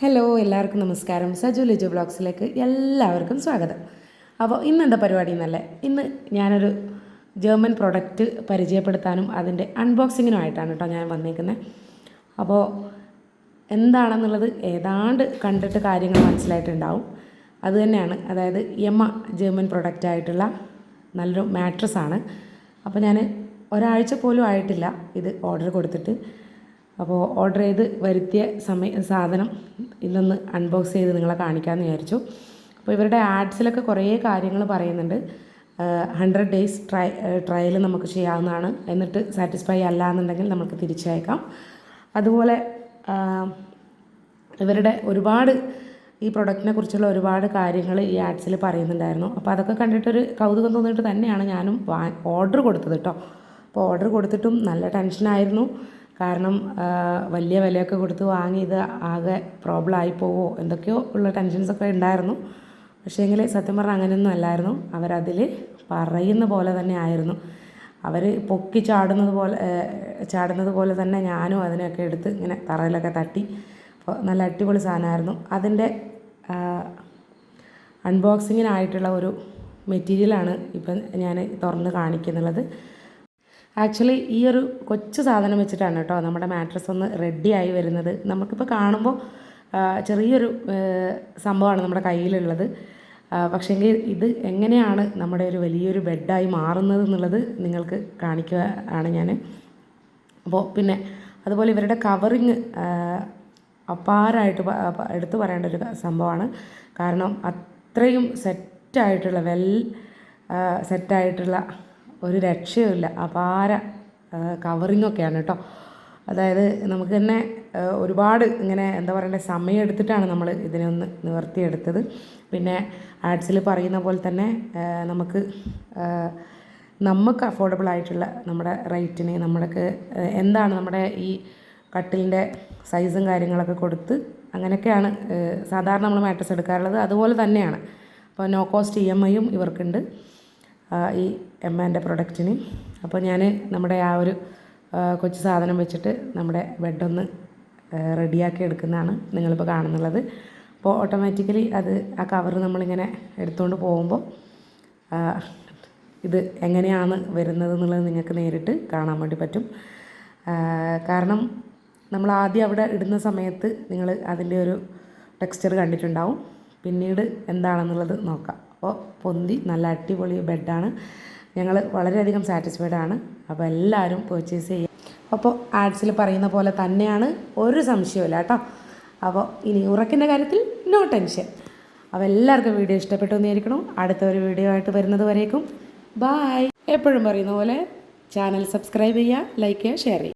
Hello എല്ലാവർക്കും നമസ്കാരം. സജു ലിജു ബ്ലോഗ്സിലേക്ക് എല്ലാവർക്കും സ്വാഗതം. അപ്പോൾ ഇന്ന് എന്താ പരിപാടി എന്നല്ലേ? ഇന്ന് ഞാനൊരു ജർമ്മൻ പ്രൊഡക്റ്റ് പരിചയപ്പെടുത്താനും അതിന്റെ അൺബോക്സിങ്ങിനുമായിട്ടാണ് കേട്ടോ ഞാൻ വന്നേക്കുന്നത് അപ്പോൾ എന്താണെന്നുള്ളത് ഏതാണ്ട് കണ്ടിട്ട് കാര്യങ്ങൾ മനസ്സിലായിട്ടുണ്ടാവും. അത് തന്നെയാണ്. അതായത് യമ ജർമ്മൻ പ്രൊഡക്റ്റ് ആയിട്ടുള്ള നല്ലൊരു മാട്രസ് ആണ്. അപ്പോൾ ഞാൻ ഒരാഴ്ച പോലും ആയിട്ടില്ല ഇത് ഓർഡർ കൊടുത്തിട്ട്. അപ്പോൾ ഓർഡർ ചെയ്ത് വരുത്തിയ സമയ സാധനം ഇന്നൊന്ന് അൺബോക്സ് ചെയ്ത് നിങ്ങളെ കാണിക്കാമെന്ന് വിചാരിച്ചു. അപ്പോൾ ഇവരുടെ ആഡ്സിലൊക്കെ കുറേ കാര്യങ്ങൾ പറയുന്നുണ്ട്. ഹൺഡ്രഡ് ഡേയ്സ് ട്രൈ ട്രയൽ നമുക്ക് ചെയ്യാവുന്നതാണ്. എന്നിട്ട് സാറ്റിസ്ഫൈ അല്ല എന്നുണ്ടെങ്കിൽ നമുക്ക് തിരിച്ചയക്കാം. അതുപോലെ ഇവരുടെ ഒരുപാട് ഈ പ്രൊഡക്റ്റിനെ കുറിച്ചുള്ള ഒരുപാട് കാര്യങ്ങൾ ഈ ആഡ്സിൽ പറയുന്നുണ്ടായിരുന്നു. അപ്പോൾ അതൊക്കെ കണ്ടിട്ടൊരു കൗതുകം തോന്നിയിട്ട് തന്നെയാണ് ഞാനും ഓർഡർ കൊടുത്തത് കേട്ടോ അപ്പോൾ ഓർഡർ കൊടുത്തിട്ടും നല്ല ടെൻഷനായിരുന്നു കാരണം വലിയ വിലയൊക്കെ കൊടുത്ത് വാങ്ങി ഇത് ആകെ പ്രോബ്ലം ആയി പോവോ? എന്തൊക്കെയോ ഉള്ള ടെൻഷൻസൊക്കെ ഉണ്ടായിരുന്നു. പക്ഷേ പക്ഷേങ്കിൽ സത്യം പറഞ്ഞാൽ അങ്ങനെയൊന്നും അല്ലായിരുന്നു. അവരതിൽ പറയുന്ന പോലെ തന്നെ ആയിരുന്നു. അവർ പൊക്കി ചാടുന്നത് പോലെ ചാടുന്നത് പോലെ തന്നെ ഞാനും അതിനെയൊക്കെ എടുത്ത് ഇങ്ങനെ തറയിലൊക്കെ തട്ടി അപ്പോൾ നല്ല അടിപൊളി സാധനമായിരുന്നു. അതിന്റെ അൺബോക്സിങ്ങിനായിട്ടുള്ള ഒരു മെറ്റീരിയലാണ് ഇപ്പം ഞാൻ തുറന്ന് കാണിക്കുന്നുള്ളത്. ആക്ച്വലി ഈ ഒരു കൊച്ചു സാധനം വെച്ചിട്ടാണ് കേട്ടോ നമ്മുടെ മാട്രസ് ഒന്ന് റെഡിയായി വരുന്നത്. നമുക്കിപ്പോൾ കാണുമ്പോൾ ചെറിയൊരു സംഭവമാണ് നമ്മുടെ കയ്യിലുള്ളത്. പക്ഷേങ്കിൽ ഇത് എങ്ങനെയാണ് നമ്മുടെ ഒരു വലിയൊരു ബെഡായി മാറുന്നത് എന്നുള്ളത് നിങ്ങൾക്ക് കാണിക്കുക ആണ് ഞാൻ അപ്പോൾ പിന്നെ അതുപോലെ ഇവരുടെ കവറിങ് പ- എടുത്തു പറയേണ്ട ഒരു സംഭവമാണ്. കാരണം അത്രയും സെറ്റായിട്ടുള്ള വെൽ സെറ്റായിട്ടുള്ള ഒരു രക്ഷയുമില്ല. അപാര കവറിങ്ങൊക്കെയാണ് കേട്ടോ. അതായത് നമുക്ക് തന്നെ ഒരുപാട് ഇങ്ങനെ എന്താ പറയണ്ടേ സമയം എടുത്തിട്ടാണ് നമ്മൾ ഇതിനെ ഒന്ന് നിവർത്തിയെടുത്തത്. പിന്നെ ആഡ്സിൽ പറയുന്ന പോലെ തന്നെ നമുക്ക് നമുക്ക് അഫോർഡബിൾ ആയിട്ടുള്ള നമ്മുടെ റേറ്റിന് നമ്മൾക്ക് എന്താണ് നമ്മുടെ ഈ കട്ടിലിന്റെ സൈസും കാര്യങ്ങളൊക്കെ കൊടുത്ത് അങ്ങനെയൊക്കെയാണ് സാധാരണ നമ്മൾ മാട്രസ് എടുക്കാറുള്ളത്. അതുപോലെ തന്നെയാണ്. അപ്പോൾ നോ കോസ്റ്റ് ഇ എം ഐയും ഇവർക്കുണ്ട്. ഈ എം എന്റെ പ്രൊഡക്റ്റിന്. അപ്പോൾ ഞാൻ നമ്മുടെ ആ ഒരു കൊച്ചു സാധനം വെച്ചിട്ട് നമ്മുടെ ബെഡൊന്ന് റെഡിയാക്കി എടുക്കുന്നതാണ് നിങ്ങളിപ്പോൾ കാണുന്നുള്ളത്. അപ്പോൾ ഓട്ടോമാറ്റിക്കലി അത് ആ കവർ നമ്മളിങ്ങനെ എടുത്തുകൊണ്ട് പോകുമ്പോൾ ഇത് എങ്ങനെയാണ് വരുന്നത് എന്നുള്ളത് നിങ്ങൾക്ക് നേരിട്ട് കാണാൻ വേണ്ടി പറ്റും. കാരണം നമ്മൾ ആദ്യം അവിടെ ഇടുന്ന സമയത്ത് നിങ്ങൾ അതിന്റെ ഒരു ടെക്സ്ചർ കണ്ടിട്ടുണ്ടാവും. പിന്നീട് എന്താണെന്നുള്ളത് നോക്കാം. അപ്പോൾ പൊന്തി നല്ല അടിപൊളി ബെഡാണ് ഞങ്ങൾ വളരെയധികം സാറ്റിസ്ഫൈഡ് ആണ്. അപ്പോൾ എല്ലാവരും പർച്ചേസ് ചെയ്യുക അപ്പോൾ ആഡ്സിൽ പറയുന്ന പോലെ തന്നെയാണ് ഒരു സംശയമില്ല കേട്ടോ. അപ്പോൾ ഇനി ഉറക്കിന്റെ കാര്യത്തിൽ നോ ടെൻഷൻ അപ്പോൾ എല്ലാവർക്കും വീഡിയോ ഇഷ്ടപ്പെട്ടു എന്നിരിക്കണം അടുത്ത ഒരു വീഡിയോ ആയിട്ട് വരുന്നത് വരേക്കും. ബായ് എപ്പോഴും പറയുന്ന പോലെ ചാനൽ സബ്സ്ക്രൈബ് ചെയ്യുക ലൈക്ക് ചെയ്യുക ഷെയർ ചെയ്യുക.